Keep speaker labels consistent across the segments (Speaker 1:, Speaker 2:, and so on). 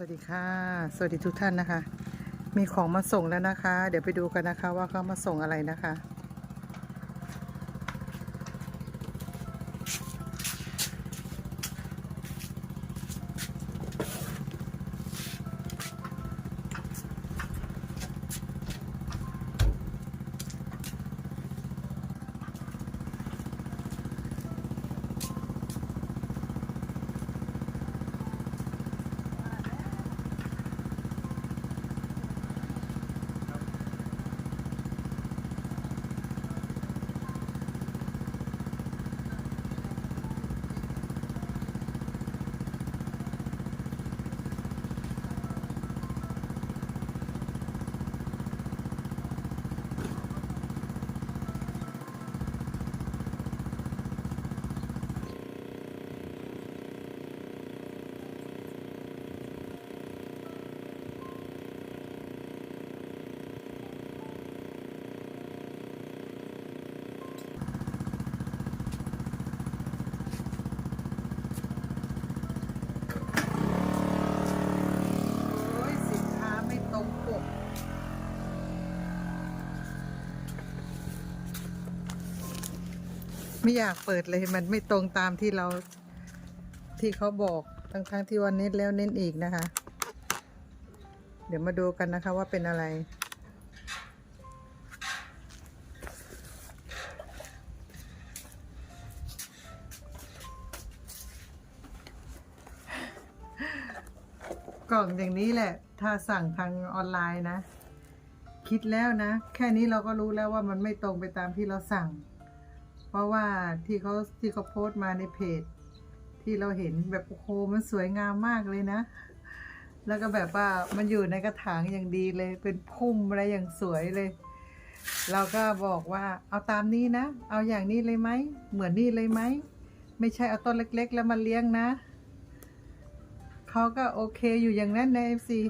Speaker 1: สวัสดีค่ะ สวัสดีทุกท่านนะคะ มีของมาส่งแล้วนะคะ เดี๋ยวไปดูกันนะคะว่าเขามาส่งอะไรนะคะ โอ้ยสินค้าไม่ตรงปก ไม่อยากเปิดเลยมันไม่ตรงตามที่เราที่เขาบอกทั้งๆทที่วันเน้นแล้วเน้นอีกนะคะ เดี๋ยวมาดูกันนะคะว่าเป็นอะไร กล่องอย่างนี้แหละ ถ้าสั่งทางออนไลน์นะ คิดแล้วนะ แค่นี้เราก็รู้แล้วว่ามันไม่ตรงไปตามที่เราสั่ง ราะว่าที่เขาที่เขาโพสต์มาในเพจ ที่เราเห็นแบบโอ้โหมันสวยงามมากเลยนะ แล้วก็แบบว่ามันอยู่ในกระถางอย่างดีเลย เป็นพุ่มอะไรอย่างสวยเลย เราก็บอกว่าเอาตามนี้นะ เอาอย่างนี้เลยไหมเหมือนนี่เลยไหมไม่ใช่เอาต้นเล็ก ๆ แล้วมาเลี้ยงนะเขาก็โอเคอยู่อย่างนั้นในเอฟซี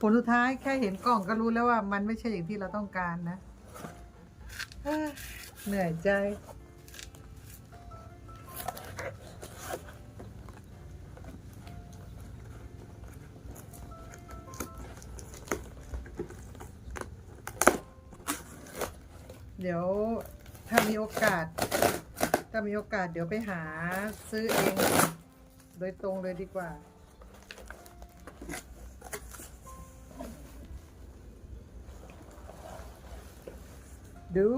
Speaker 1: ผลสุดท้ายแค่เห็นกล่องก็รู้แล้วว่ามันไม่ใช่อย่างที่เราต้องการนะ เหนื่อยใจ เดี๋ยวถ้ามีโอกาส ถ้ามีโอกาสเดี๋ยวไปหาซื้อเอง โดยตรงเลยดีกว่าดู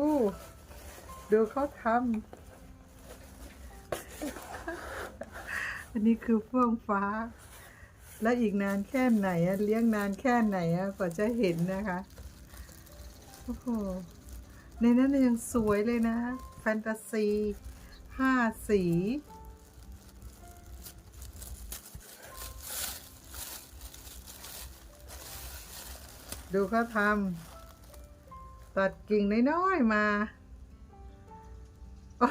Speaker 1: ดูเขาทำ อันนี้คือเฟื่องฟ้า แล้วอีกนานแค่ไหนอะเลี้ยงนานแค่ไหนอะกว่าจะเห็นนะคะ โอ้โห ในนั้นยังสวยเลยนะ แฟนตาซีห้าสีดูเขาทำตัดกิ่งน้อยๆมา โ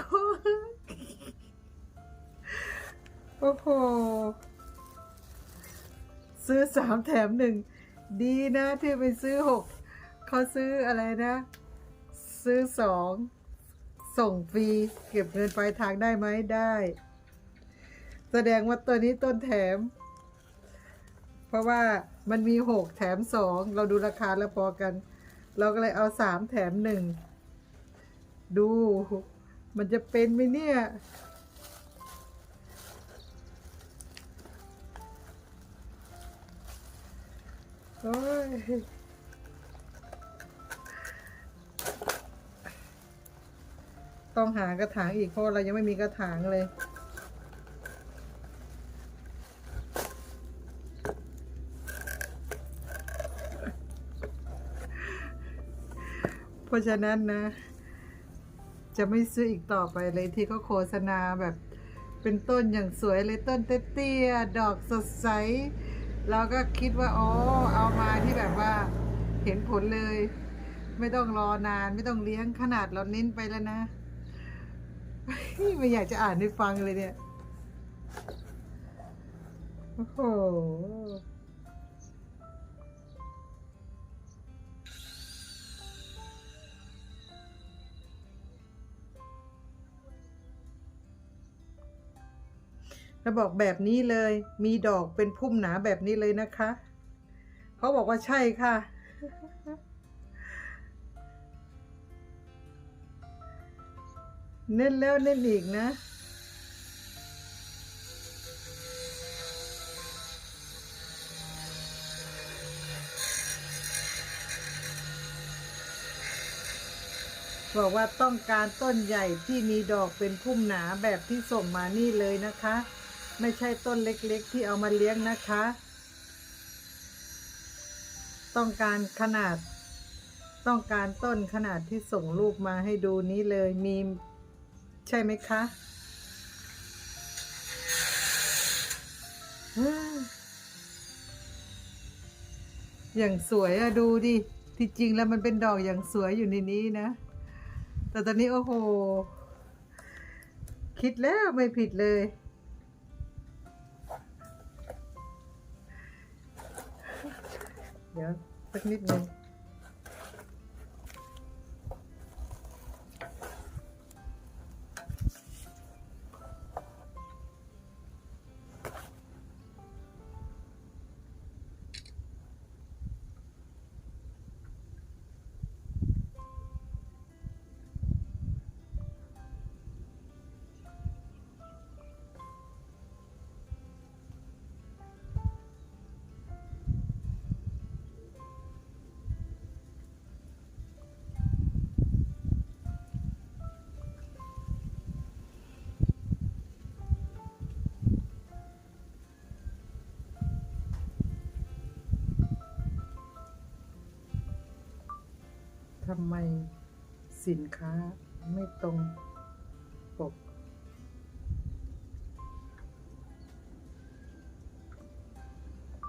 Speaker 1: อ้โหซื้อสามแถมหนึ่ง ดีนะที่ไปซื้อหกเขาซื้ออะไรนะ ซื้อสองส่งฟรี เก็บเงินปลายทางได้ไหมได้ แสดงว่าตัวนี้ต้นแถม เพราะว่ามันมีหกแถมสองเราดูราคาแล้วพอกัน เราก็เลยเอาสามแถมหนึ่งดู มันจะเป็นไหมเนี่ย โอ้ย ต้องหากระถางอีกเพราะเรายังไม่มีกระถางเลย เพราะฉะนั้นนะ จะไม่ซื้ออีกต่อไปเลยที่เขาโฆษณาแบบเป็นต้นอย่างสวยเลยต้นเตี้ยๆดอกสดใสเราก็คิดว่าอ๋อเอามาที่แบบว่าเห็นผลเลย ไม่ต้องรอนานไม่ต้องเลี้ยงขนาดเราเน้นไปแล้วนะไม่อยากจะอ่านให้ฟังเลยเนี่ย โอ้โห แล้วบอกแบบนี้เลย มีดอกเป็นพุ่มหนาแบบนี้เลยนะคะเขาบอกว่าใช่ค่ะ เน้นแล้วเน้นอีกนะบอกว่าต้องการต้นใหญ่ที่มีดอกเป็นพุ่มหนาแบบที่ส่งมานี่เลยนะคะ ไม่ใช่ต้นเล็กๆ ที่เอามาเลี้ยงนะคะ ต้องการขนาด ต้องการต้นขนาดที่ส่งรูปมาให้ดูนี้เลยมีใช่ไหมคะอย่างสวยอะดูดิ ที่จริงแล้วมันเป็นดอกอย่างสวยอยู่ในนี้นะ แต่ตอนนี้โอ้โห คิดแล้วไม่ผิดเลย เดี๋ำไมสินค้าไม่ตรงปก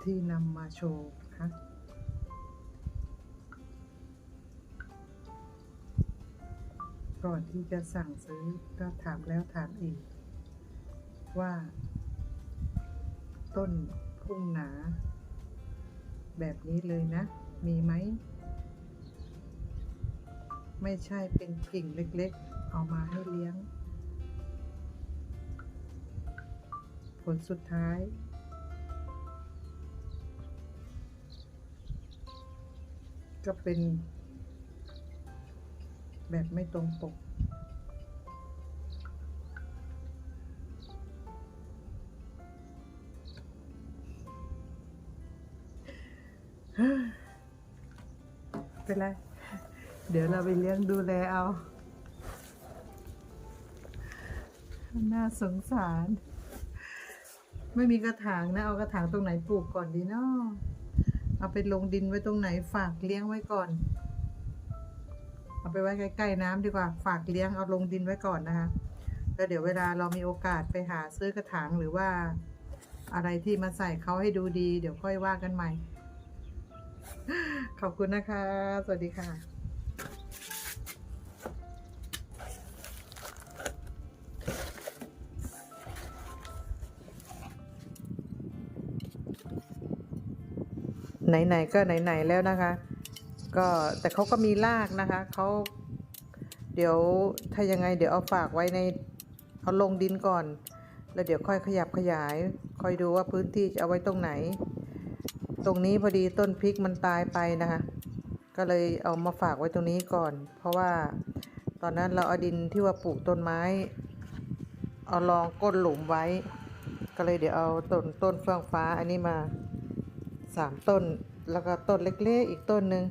Speaker 1: ที่นำมาโชว์คะก่อนที่จะสั่งซื้อก็ถามแล้วถามอีก ว่า ต้นพุ่งหนา แบบนี้เลยนะ มีไหม ไม่ใช่เป็นกิ่งเล็กๆ เอามาให้เลี้ยง ผลสุดท้าย ก็เป็น แบบไม่ตรงปกเป็นไร ดี๋ยวเราไปเลี้ยงดูแลเอา น่าสงสาร ไม่มีกระถางนะ เอากระถางตรงไหนปลูกก่อนดีเนาะเอาไปลงดินไว้ตรงไหนฝากเลี้ยงไว้ก่อน เอาไปไว้ใกล้ๆน้ำดีกว่า ฝากเลี้ยงเอาลงดินไว้ก่อนนะคะ แล้วเดี๋ยวเวลาเรามีโอกาสไปหาซื้อกระถางหรือว่า อะไรที่มาใส่เขาให้ดูดี เดี๋ยวค่อยว่ากันใหม่ ขอบคุณนะคะ สวัสดีค่ะ ไหนๆก็ไหนๆแล้วนะคะ ก็แต่เขาก็มีรากนะคะเขาเดี๋ยวถ้ายังไงเดี๋ยวเอาฝากไว้ในเอาลงดินก่อน แล้วเดี๋ยวค่อยขยับขยายคอยดูว่าพื้นที่จะเอาไว้ตรงไหน ตรงนี้พอดีต้นพริกมันตายไปนะคะ ก็เลยเอามาฝากไว้ตรงนี้ก่อน เพราะว่าตอนนั้นเราเอาดินที่ว่าปลูกต้นไม้ เอารองก้นหลุมไว้ ก็เลยเดี๋ยวเอาต้นต้นเฟื่องฟ้าอันนี้มา สามต้น แล้วก็ต้นเล็กๆ อีกต้นหนึ่ง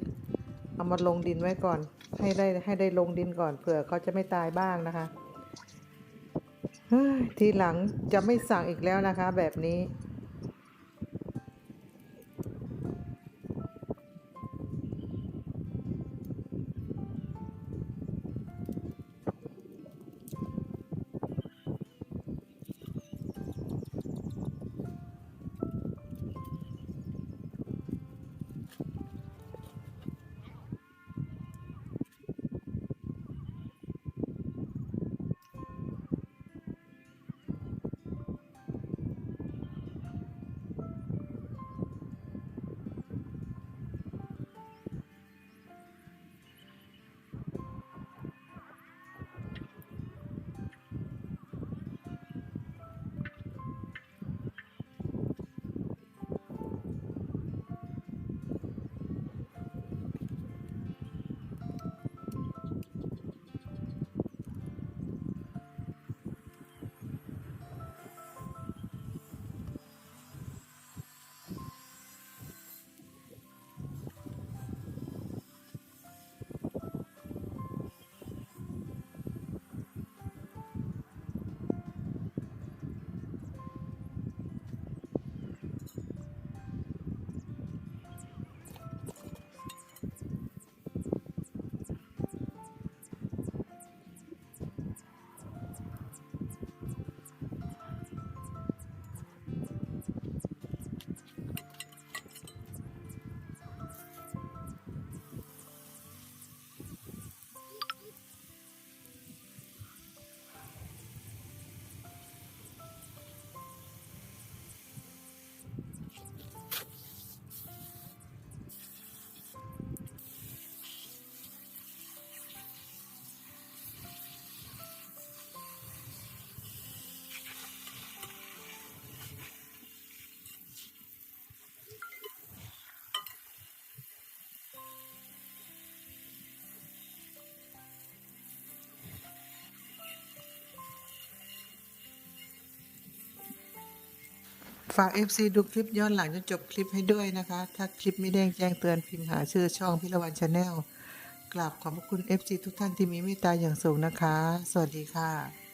Speaker 1: เอามาลงดินไว้ก่อน ให้ได้ให้ได้ลงดินก่อนเผื่อเขาจะไม่ตายบ้างนะคะทีหลังจะไม่สั่งอีกแล้วนะคะ แบบนี้ ฝาก FC ดูคลิปย้อนหลังจนจบคลิปให้ด้วยนะคะ ถ้าคลิปไม่แดงแจ้งเตือนพิมพ์หาชื่อช่องพิรวันชาแนลกราบขอบคุณ FC ทุกท่านที่มีเมตตาอย่างสูงนะคะ สวัสดีค่ะ